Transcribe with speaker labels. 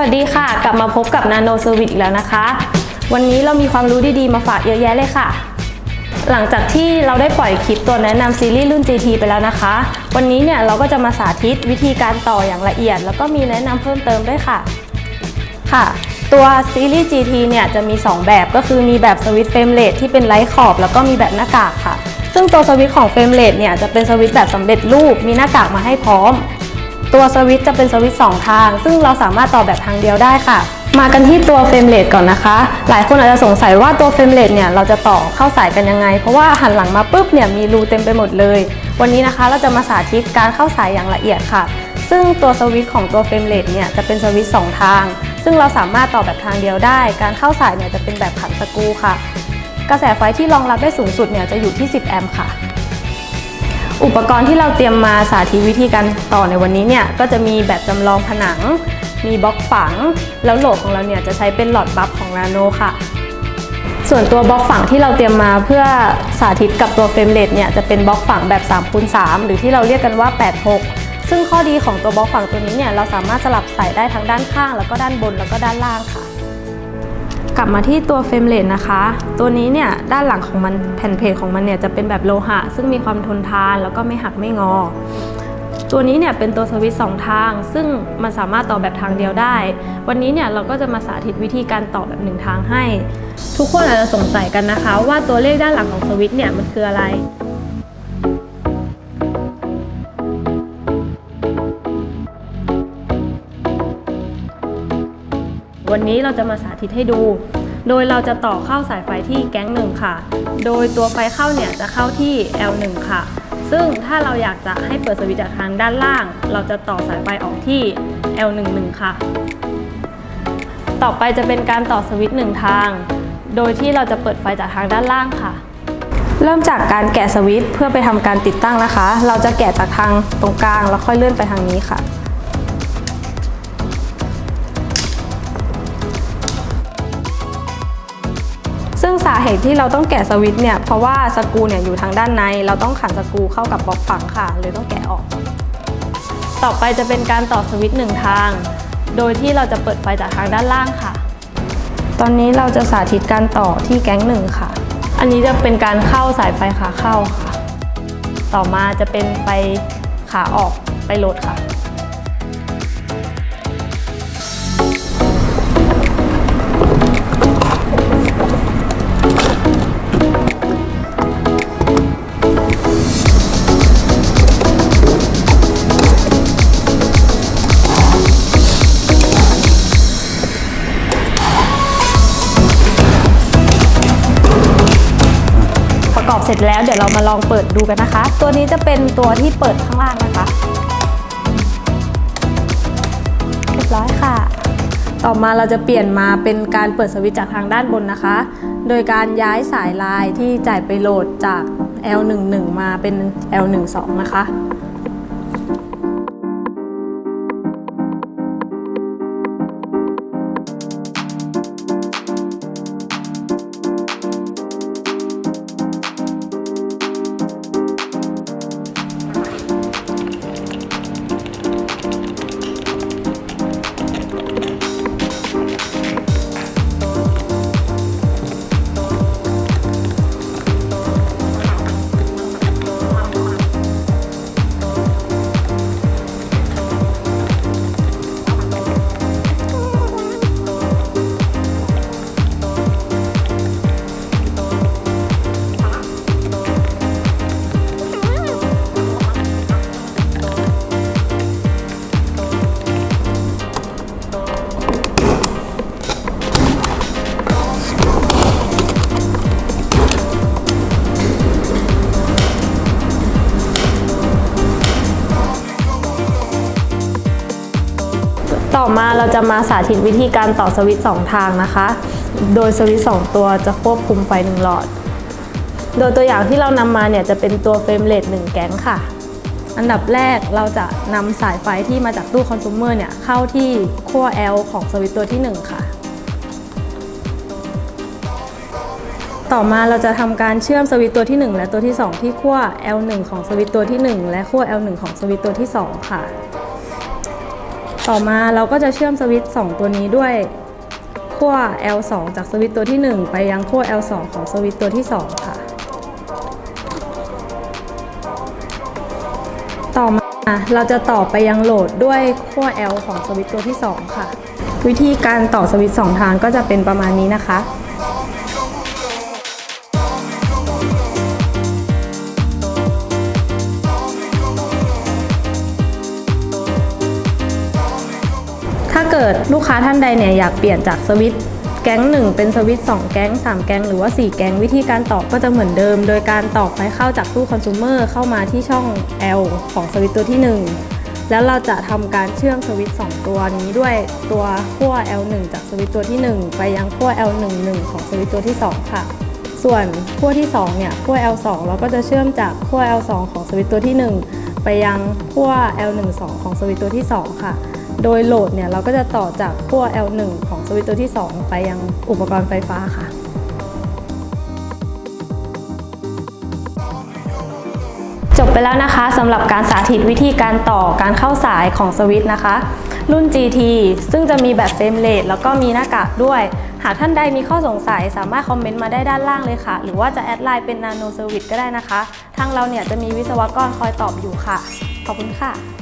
Speaker 1: วัสดีค่ะ กลับมาพบกับ Nano Service อีกแล้วนะคะ วันนี้เรามีความรู้ดีๆ มาฝากเยอะแยะเลยค่ะ หลังจากที่เราได้ปล่อยคลิปตัวแนะนำซีรีส์รุ่น GT ไปแล้วนะคะ วันนี้เนี่ยเราก็จะมาสาธิตวิธีการต่ออย่างละเอียด แล้วก็มีแนะนำเพิ่มเติมด้วยค่ะค่ะ ตัวซีรีส์ GT เนี่ยจะมี 2 แบบก็คือมีแบบสวิตช์เฟรมเรทที่เป็นไร้ขอบ แล้วก็มีแบบหน้ากากค่ะ ซึ่งตัวสวิตช์ของเฟรมเรทเนี่ยจะเป็นสวิตช์แบบสำเร็จรูปมีหน้ากากมาให้พร้อม ตัวสวิตช์จะเป็นสวิตช์สองทาง ซึ่งเราสามารถต่อแบบทางเดียวได้ค่ะ มากันที่ตัวเฟรมเรทก่อนนะคะ หลายคนอาจจะสงสัยว่าตัวเฟรมเรทเนี่ยเราจะต่อเข้าสายกันยังไง เพราะว่าหันหลังมาปุ๊บเนี่ยมีรูเต็มไปหมดเลย วันนี้นะคะเราจะมาสาธิตการเข้าสายอย่างละเอียดค่ะ ซึ่งตัวสวิตช์ของตัวเฟรมเรทเนี่ยจะเป็นสวิตช์สองทาง ซึ่งเราสามารถต่อแบบทางเดียวได้ การเข้าสายเนี่ยจะเป็นแบบขันสกูค่ะ กระแสไฟที่รองรับได้สูงสุดเนี่ยจะอยู่ที่ 10 แอมป์ค่ะ อุปกรณ์ที่เราเตรียมมาสาธิตวิธีการต่อในวันนี้เนี่ยก็จะมีแบบจำลองผนัง มีบล็อกฝัง แล้วโหลดของเราเนี่ยจะใช้เป็นหลอดบัฟของนาโนค่ะ ส่วนตัวบล็อกฝังที่เราเตรียมมาเพื่อสาธิตกับตัวเฟรมเรทเนี่ยจะเป็นบล็อกฝังแบบ3คูณ3หรือที่เราเรียกกันว่า 86 ซึ่งข้อดีของตัวบล็อกฝังตัวนี้เนี่ยเราสามารถสลับใส่ได้ทั้งด้านข้าง แล้วก็ด้านบนแล้วก็ด้านล่างค่ะ กลับมาที่ตัวเฟรมเรทนะคะ ตัวนี้เนี่ยด้านหลังของมันแผ่นเพจของมันเนี่ยจะเป็นแบบโลหะ ซึ่งมีความทนทานแล้วก็ไม่หักไม่งอ ตัวนี้เนี่ยเป็นตัวสวิตช์สองทาง ซึ่งมันสามารถต่อแบบทางเดียวได้ วันนี้เนี่ยเราก็จะมาสาธิตวิธีการต่อแบบหนึ่งทางให้ ทุกคนอาจจะสงสัยกันนะคะ ว่าตัวเลขด้านหลังของสวิตช์เนี่ยมันคืออะไร วันนี้เราจะมาสาธิตให้ดู โดยเราจะต่อเข้าสายไฟที่แก๊งหนึ่งค่ะ โดยตัวไฟเข้าเนี่ยจะเข้าที่ L1 ค่ะ ซึ่งถ้าเราอยากจะให้เปิดสวิตช์จากทางด้านล่าง เราจะต่อสายไฟออกที่ L11 ค่ะ ต่อไปจะเป็นการต่อสวิตช์หนึ่งทาง โดยที่เราจะเปิดไฟจากทางด้านล่างค่ะเริ่มจากการแกะสวิตช์เพื่อไปทำการติดตั้งนะคะ เราจะแกะจากทางตรงกลางแล้วค่อยเลื่อนไปทางนี้ค่ะ สาเหตุที่เราต้องแกะสวิตช์เนี่ยเพราะว่าสกรูเนี่ยอยู่ทางด้านใน เราต้องขันสกรูเข้ากับบล็อกฝังค่ะเลยต้องแกะออก ต่อไปจะเป็นการต่อสวิตช์หนึ่งทาง โดยที่เราจะเปิดไฟจากทางด้านล่างค่ะ ตอนนี้เราจะสาธิตการต่อที่แก๊งหนึ่งค่ะ อันนี้จะเป็นการเข้าสายไฟขาเข้าค่ะ ต่อมาจะเป็นไฟขาออกไปโหลดค่ะ อบเสร็จแล้วเดี๋ยวเรามาลองเปิดดูกันนะคะ ตัวนี้จะเป็นตัวที่เปิดข้างล่างนะคะเรียบร้อยค่ะ ต่อมาเราจะเปลี่ยนมาเป็นการเปิดสวิตช์จากทางด้านบนนะคะ โดยการย้ายสายลายที่จ่ายไปโหลดจาก L11 มาเป็น L12 นะคะ มาเราจะมาสาธิตวิธีการต่อสวิตช์สองทางนะคะ โดยสวิตช์สองตัวจะควบคุมไฟหนึ่งหลอด โดยตัวอย่างที่เรานำมาเนี่ยจะเป็นตัวเฟรมเรทหนึ่งแก๊งค่ะ อันดับแรกเราจะนำสายไฟที่มาจากตู้คอน sumer เนี่ยเข้าที่ขั้ว L ของสวิตช์ตัวที่ 1 ค่ะ ต่อมาเราจะทำการเชื่อมสวิตช์ตัวที่ 1 และตัวที่ 2 ที่ขั้ว L1 ของสวิตช์ตัวที่ 1 และขั้ว L1 ของสวิตช์ตัวที่ 2 ค่ะ ต่อมาเราก็จะเชื่อมสวิตช์2ตัวนี้ด้วยขั้ว L2 จากสวิตช์ตัวที่ 1 ไปยังขั้ว L2 ของสวิตช์ตัวที่ 2 ค่ะ ต่อมาเราจะต่อไปยังโหลดด้วยขั้ว L ของสวิตช์ตัวที่ 2 ค่ะ วิธีการต่อสวิตช์2ทางก็จะเป็นประมาณนี้นะคะ กิดลูกค้าท่านใดเนี่ยอยากเปลี่ยนจากสวิตช์แก๊ง1 เป็นสวิตช์2แก๊ง 3 แก๊ง หรือว่า 4 แก๊ง วิธีการต่อก็จะเหมือนเดิม โดยการต่อไฟเข้าจากตู้คอน sumer เข้ามาที่ช่อง L ของสวิตช์ตัวที่ 1 แล้วเราจะทำการเชื่อมสวิตช์2ตัวนี้ด้วยตัวขั้ว L1 จากสวิตช์ตัวที่ 1 ไปยังขั้ว L11 ของสวิตช์ตัวที่ 2 ค่ะ ส่วนขั้วที่2เนี่ยขั้ว L2 เราก็จะเชื่อมจากขั้ว L2 ของสวิตช์ตัวที่ 1 ไปยังขั้ว L12 ของสวิตช์ตัวที่ 2 ค่ะ โดยโหลดเนี่ยเราก็จะต่อจากขั้ว L1 ของสวิตช์ตัวที่ 2 ไปยังอุปกรณ์ไฟฟ้าค่ะจบไปแล้วนะคะสำหรับการสาธิตวิธีการต่อการเข้าสายของสวิตช์นะคะ รุ่น GT ซึ่งจะมีแบบเฟรมเลทแล้วก็มีหน้ากากด้วย หากท่านใดมีข้อสงสัยสามารถคอมเมนต์มาได้ด้านล่างเลยค่ะ หรือว่าจะแอดไลน์เป็น Nano Service ก็ได้นะคะ ทางเราเนี่ยจะมีวิศวกรคอยตอบอยู่ค่ะ ขอบคุณค่ะ